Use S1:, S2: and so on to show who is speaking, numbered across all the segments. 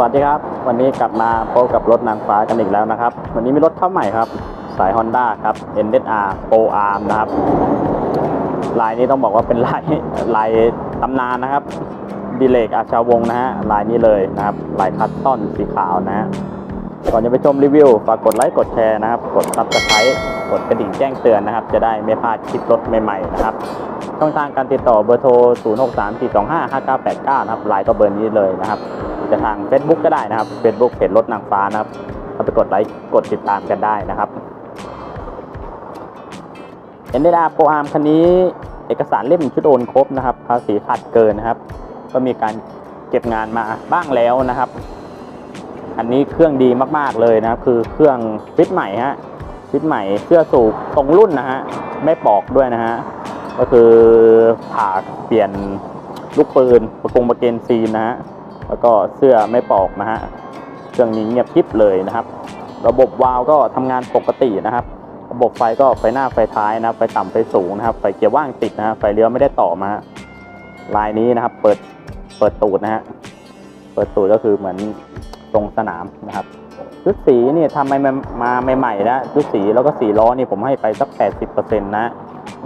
S1: สวัสดีครับ วันนี้กลับมาพบกับรถนางฟ้ากันอีกแล้วนะครับ วันนี้มีรถเข้าใหม่ครับ สาย Honda ครับ NSR Pro Arm นะครับลายนี้ต้องบอกว่าเป็นลายลายตำนานนะครับดิเลกอาชาวงนะฮะลายนี้เลยนะครับลายคัสตอนสีขาวนะฮะก่อนจะไปชมรีวิวฝากกดไลค์กดแชร์นะครับ กดซับสไครต์กดกระดิ่งแจ้งเตือนนะครับ จะได้ไม่พลาดคลิปรถใหม่ๆนะครับช่องทางการติดต่อเบอร์โทร 0634255989 นะครับไลน์ก็เบอร์นี้เลยนะครับ จะทาง Facebook ก็ได้นะครับ Facebook เพจรถนางฟ้านะครับเข้าไปกดไลค์กดติดตามกันได้นะครับเอ็นเดอาโปรอาร์มคันนี้เอกสารเล่มชุดโอนครบนะครับภาษีขาดเกินนะครับ ก็มีการเก็บงานมาบ้างแล้วนะครับ อันนี้เครื่องดีมากๆเลยนะครับ คือเครื่องฟิตใหม่ฮะฟิตใหม่เสื้อสูบตรงรุ่นนะฮะไม่ปอกด้วยนะฮะก็คือผ่าเปลี่ยนลูกปืนประกงประเกนซีนนะฮะ แล้วก็เสื้อไม่ปอกนะฮะเครื่องนี้เงียบกริบเลยนะครับ ระบบวาล์วก็ทำงานปกตินะครับ ระบบไฟก็ไฟหน้าไฟท้ายนะครับ ไฟต่ำไฟสูงนะครับ ไฟเกียร์ว่างติดนะฮะไฟเลี้ยวไม่ได้ต่อมาลายนี้นะครับ เปิดเปิดตูดนะฮะเปิดตูดก็คือเหมือนตรงสนามนะครับชุดสีนี่ทำมามาใหม่ๆนะชุดสีแล้วก็สีล้อนี่ผมให้ไปสัก 80%นะ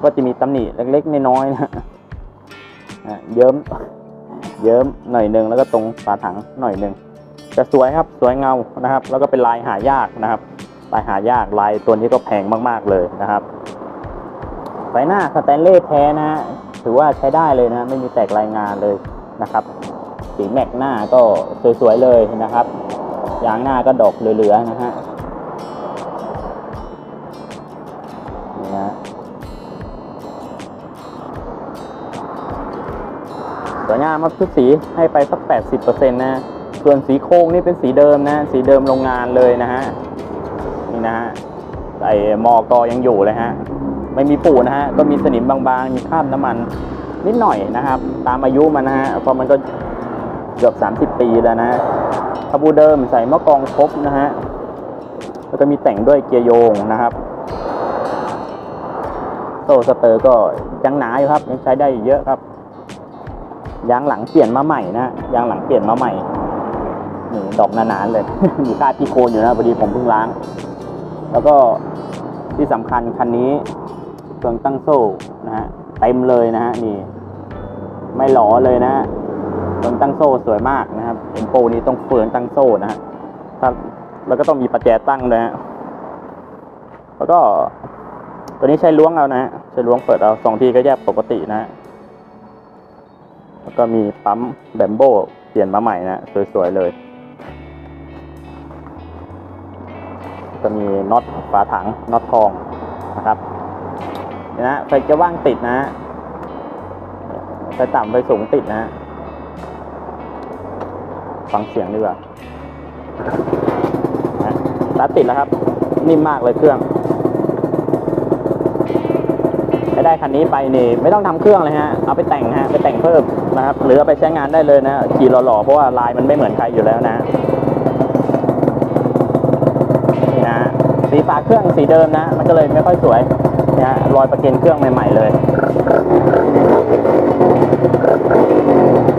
S1: ก็จะมีตำหนิเล็กๆน้อยๆนะเยิ้ม เยิ้มหน่อยหนึ่งแล้วก็ตรงฝาถังหน่อยหนึ่งจะสวยครับสวยเงานะครับ แล้วก็เป็นลายหายากนะครับ ลายหายากลายตัวนี้ก็แพงมาก ๆเลยนะครับไฟหน้าสแตนเลสแท้นะฮะถือว่าใช้ได้เลยนะไม่มีแตกรายงานเลยนะครับสีแม็กหน้าก็สวยๆเลยนะครับยางหน้าก็ดอกเหลือๆนะฮะ วยงามครับชุดสีให้ไปสัก 80%นะ ส่วนสีโค้งนี่เป็นสีเดิมนะ สีเดิมโรงงานเลยนะฮะ นี่นะฮะไอ้มอกอยังอยู่เลยฮะ ไม่มีปูนะฮะ ก็มีสนิมบางๆ มีคราบน้ำมันนิดหน่อยนะครับ ตามอายุมันนะฮะ เพราะมันก็เกือบ 30 ปีแล้วนะคาบูเดิมใส่มะกองครบนะฮะแล้วก็มีแต่งด้วยเกียร์โยงนะครับโซ่สเตอร์ก็ยังหนาอยู่ครับ ยังใช้ได้อีกเยอะครับ ยางหลังเปลี่ยนมาใหม่นะยางหลังเปลี่ยนมาใหม่นี่ดอกหนานๆเลยอยู่คาดที่โคนอยู่นะพอดีผมเพิ่งล้าง แล้วก็ที่สำคัญคันนี้เครื่องตั้งโซ่นะฮะเต็มเลยนะฮะนี่ ไม่หลอเลยนะฮะเครื่องตั้งโซ่สวยมากนะครับเอ็นโปนี้ต้องเฟืองตั้งโซ่นะฮะถ้าแล้วก็ต้องมีประแจตั้งเลยฮะแล้วก็ตัวนี้ใช้ล้วงเอานะฮะใช้ล้วงเปิดเอาสองทีก็แยกปกตินะฮะ แล้วก็มีปั๊มแบมโบเปลี่ยนมาใหม่นะสวยๆเลยก็มีน็อตฝาถังน็อตทองนะครับนะไฟจะว่างติดนะไฟต่ำไฟสูงติดนะฟังเสียงดีกว่านะสตาร์ทติดแล้วครับ นิ่มมากเลยเครื่อง ถ้าได้คันนี้ไปนี่ไม่ต้องทำเครื่องเลยฮะ เอาไปแต่งฮะ ไปแต่งเพิ่มนะครับ หรือเอาไปใช้งานได้เลยนะ ขี่หล่อๆ เพราะว่าลายมันไม่เหมือนใครอยู่แล้วนะนี่นะสีฝาเครื่องสีเดิมนะ มันก็เลยไม่ค่อยสวยนะรอยประเกนเครื่องใหม่ ๆ เลย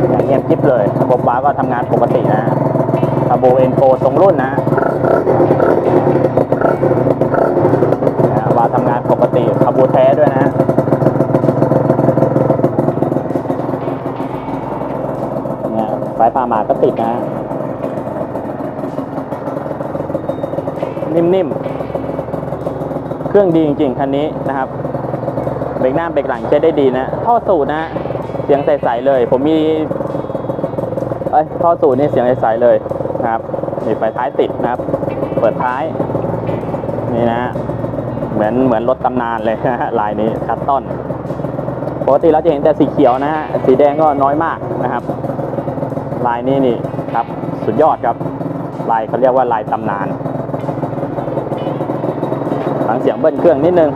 S1: อย่างเงียบจิ๊บเลยระบบว้าก็ทำงานปกตินะคาโบเอ็นโฟตรงรุ่นนะวาล์วทำงานปกติคาบูแท้ด้วยนะ เนี่ยไฟ ติดนะ นิ่มๆ เครื่องดีจริงๆ คันนี้นะครับ เบรกหน้าเบรกหลังใช้ได้ดีนะ ท่อสูตรนะ เสียงใสๆเลย ผมมีเอ้ยท่อสูตรนี่เสียงใสๆเลยนะครับนี่ไฟท้ายติดนะครับ เปิดท้าย นี่นะ เหมือนเหมือนรถตำนานเลยนะฮะลายนี้คัตตอนปกติเราจะเห็นแต่สีเขียวนะฮะ สีแดงก็น้อยมากนะครับ ลายนี้นี่ครับสุดยอดครับ ลายเขาเรียกว่าลายตำนานฟังเสียงเบิ้ลเครื่องนิดนึง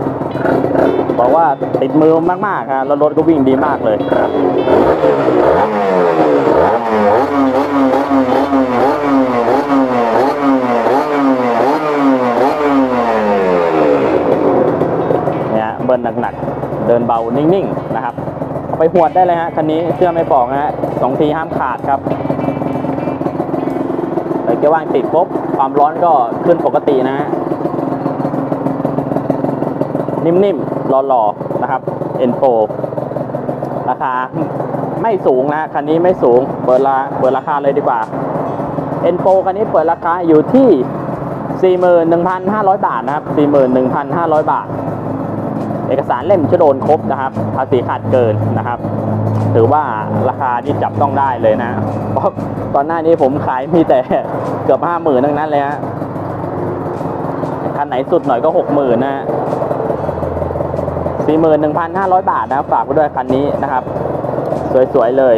S1: บอกว่าติดมือมากๆครับแล้วรถก็วิ่งดีมากเลยเนี่ยเบิ้ลหนักๆ เดินเบานิ่งๆ นะครับ ไปหวดได้เลยฮะคันนี้เชื่อไม่บอกนะฮะสองทีห้ามขาดครับไฟเกียร์ว่างติดปุ๊บความร้อนก็ขึ้นปกตินะฮะนิ่มๆหล่อๆนะครับ N4 ราคาไม่สูงนะคันนี้ไม่สูงเปิดราเปิดราคาเลยดีกว่า N4 คันนี้เปิดราคาอยู่ที่ 41,500 บาทนะครับ 41,500 บาท เอกสารเล่มชโดนครบนะครับ ภาษีขาดเกินนะครับ ถือว่าราคาที่จับต้องได้เลยนะเพราะก่อนหน้านี้ผมขายมีแต่เกือบห้าหมื่นทั้งนั้นเลยฮะคันไหนสุดหน่อยก็หกหมื่นนะสี่หมื่นหนึ่งพันห้าร้อยบาทนะฝากไว้ด้วยคันนี้นะครับ สวยๆเลย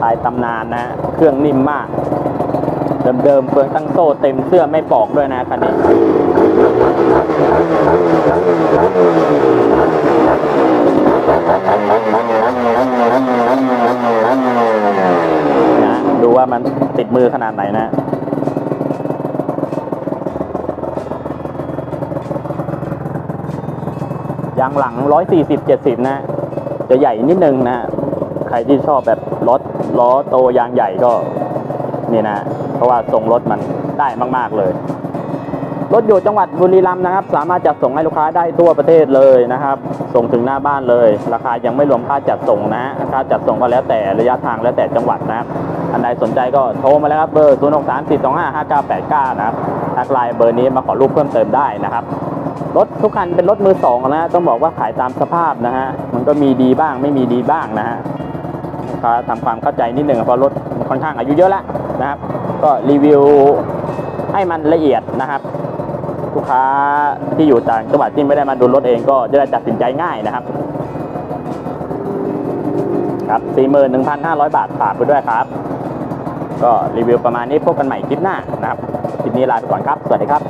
S1: สายตำนานนะ เครื่องนิ่มมาก เดิมๆเฟืองตั้งโซ่เต็มเสื้อไม่ปอกด้วยนะคันนี้ ดูว่ามันติดมือขนาดไหนนะยางหลัง 140 70 นะ จะใหญ่นิดนึงนะ ใครที่ชอบแบบรถล้อโตยางใหญ่ก็ นี่นะ เพราะว่าทรงรถมันได้มาก ๆ เลย รถอยู่จังหวัดบุรีรัมย์นะครับ สามารถจัดส่งให้ลูกค้าได้ทั่วประเทศเลยนะครับ ส่งถึงหน้าบ้านเลย ราคายังไม่รวมค่าจัดส่งนะค่าจัดส่งก็แล้วแต่ระยะทางแล้วแต่จังหวัดนะครับอันใดสนใจก็โทรมาแล้วครับเบอร์ 0 6 3 4 2 5 5 9 8 9 นะครับทักไลน์เบอร์นี้มาขอรูปเพิ่มเติมได้นะครับรถทุกคันเป็นรถมือสองนะต้องบอกว่าขายตามสภาพนะฮะมันก็มีดีบ้างไม่มีดีบ้างนะฮะลูกค้าทำความเข้าใจนิดหนึ่งเพราะรถค่อนข้างอายุเยอะแล้วนะครับ ก็รีวิวให้มันละเอียดนะครับ ลูกค้าที่อยู่ต่างจังหวัดที่ไม่ได้มาดูรถเองก็จะได้ตัดสินใจง่ายนะครับ ครับ 41,500 บาทฝากไปด้วยครับ ก็รีวิวประมาณนี้พบกันใหม่คลิปหน้านะครับคลิปนี้ลาไปก่อนครับ สวัสดีครับ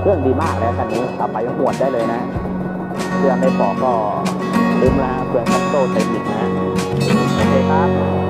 S1: เครื่องดีมากเลยคันนี้เอาไปหวดได้เลยนะเครื่องไม่ปอกก็ลืมแล้วฮะเครื่องคัตโตเต็มอีกนะโอเคครับ